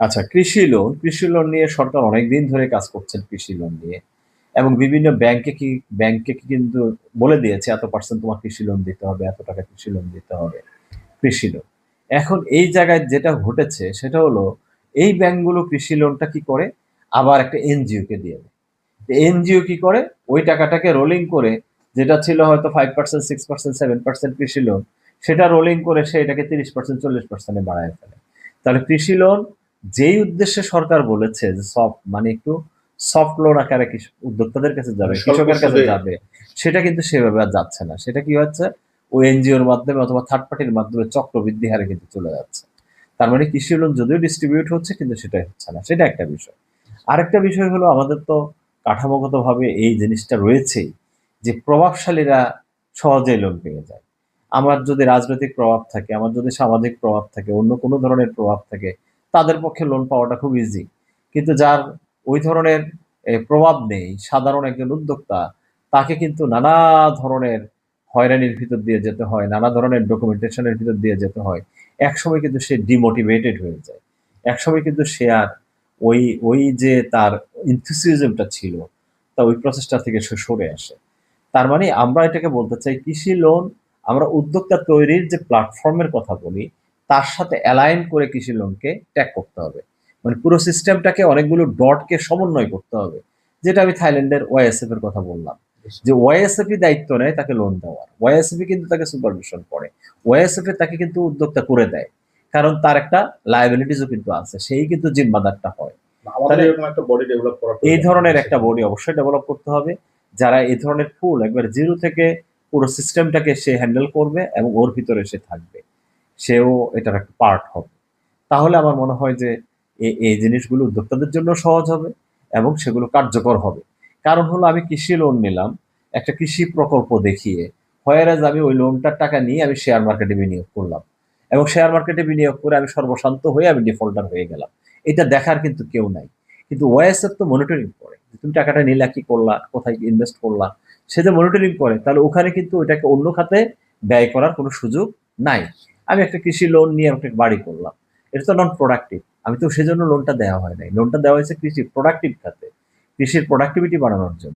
আচ্ছা কৃষি লোন, কৃষি লোন নিয়ে সরকার অনেক দিন ধরে কাজ করছেন কৃষি লোন নিয়ে। এবং বিভিন্ন ব্যাংকে কি ব্যাংকে কি কিন্তু বলে দিয়েছে এত পার্সেন্ট তোমার কৃষি লোন দিতে হবে, এত টাকা কৃষি লোন দিতে হবে। কৃষি লোন। এখন এই জায়গায় যেটা ঘটেছে সেটা হলো এই ব্যাংকগুলো কৃষি লোনটা কি করে? আবার একটা এনজিও কে দিয়ে দেয়। এনজিও কি করে? ওই টাকাটাকে রোলিং করে যেটা ছিল হয়তো 5%, 6%, 7% কৃষি লোন সেটা রোলিং করে সে এটাকে 30% 40% এ বাড়ায় ফেলে। তাহলে কৃষি লোন যেই উদ্দেশ্যে সরকার বলেছে যে সফট মানে একটু সফট লোন আকারে উদ্যোক্তাদের কাছে যাবে, কৃষকের কাছে যাবে। সেটা কিন্তু সেভাবে আর যাচ্ছে না। সেটা কি হচ্ছে? ওই এনজিওর মাধ্যমে অথবা থার্ড পার্টির মাধ্যমে চক্রবৃদ্ধি হারে কিন্তু চলে যাচ্ছে। তার মানে কৃষি লোন যদিও ডিস্ট্রিবিউট হচ্ছে কিন্তু সেটাই হচ্ছে না। সেটা একটা বিষয়। আরেকটা বিষয় হলো আমাদের তো কাঠামোগতভাবে এই জিনিসটা রয়েছেই যে প্রভাবশালীরা সহজেই লোন পেয়ে যায়। আমার যদি রাজনৈতিক প্রভাব থাকে, আমার যদি সামাজিক প্রভাব থাকে, অন্য কোনো ধরনের প্রভাব থাকে, তাদের পক্ষে লোন পাওয়াটা খুব ইজি। কিন্তু যার ওই ধরনের প্রভাব নেই, সাধারণ একজন উদ্যোক্তা, তাকে কিন্তু নানা ধরনের হয়রানির ভিতর দিয়ে যেতে হয়, নানা ধরনের ডকুমেন্টেশন এর ভিতর দিয়ে যেতে হয়। একসময় কিন্তু সে ডিমোটিভেটেড হয়ে যায়। একসময় কিন্তু সে আর ওই, ওই যে তার ইনথুসিজমটা ছিল, তা ওই প্রচেষ্টা থেকে সে সরে আসে। তার মানে আমরা এটাকে বলতে চাই কৃষি লোন আমরা উদ্যোক্তা তৈরির যে প্ল্যাটফর্মের কথা বলি, তার সাথে অ্যালাইন করে কৃষি লোনকে ট্যাগ করতে হবে। মানে পুরো সিস্টেমটাকে অনেকগুলো ডটকে সমন্বয় করতে হবে। যেটা আমি থাইল্যান্ডের ওয়াইএসএফ এর কথা বললাম। যে ওয়াইএসএফই দায়িত্ব নেয় তাকে লোন দেওয়ার। ওয়াইএসএফই কিন্তু তাকে সুপারভিশন করে। ওয়াইএসএফ এ তাকে কিন্তু উদ্যোক্তা করে দেয়। কারণ তার একটা লায়াবিলিটিস ও কিন্তু আছে। সেই কিন্তু জিম্মাদারটা হয়। আমাদের একটা বডি ডেভেলপ করা এই ধরনের একটা বডি অবশ্যই ডেভেলপ করতে হবে। যারা এই ধরনের ফুল একবার জিরো থেকে পুরো সিস্টেমটাকে সে হ্যান্ডেল করবে এবং ওর ভিতরে সে থাকবে। সেও এটার একটা পার্ট হবে। তাহলে আমার মনে হয় যে এই জিনিসগুলো উদ্যোক্তাদের জন্য সহজ হবে এবং সেগুলো কার্যকর হবে। কারণ হলো আমি কৃষি লোন নিলাম, একটা কৃষি প্রকল্প দেখিয়ে, whereas আমি ওই লোনটার টাকা নিয়ে আমি শেয়ার মার্কেটে বিনিয়োগ করলাম। এবং শেয়ার মার্কেটে বিনিয়োগ করে আমি সর্বশান্ত হয়ে আমি ডিফল্টার হয়ে গেলাম। এটা দেখার কিন্তু কেউ নাই। কিন্তু ওয়াইএসএফ তো মনিটরিং করে। তুমি টাকাটা নিলা, কি করলা, কোথায় ইনভেস্ট করলা, সে যে মনিটরিং করে তাহলে ওখানে কিন্তু ওইটাকে অন্য খাতে ব্যয় করার কোনো সুযোগ নাই। আমি একটা কৃষি লোন নিয়ে একটা বাড়ি করলাম। এটা তো নন প্রোডাক্টিভ। আমি তো সেজন্য লোনটা দেওয়া হয় নাই। লোনটা দেওয়া হয়েছে কৃষি প্রোডাক্টিভ খাতে। কৃষির প্রোডাক্টিভিটি বাড়ানোর জন্য।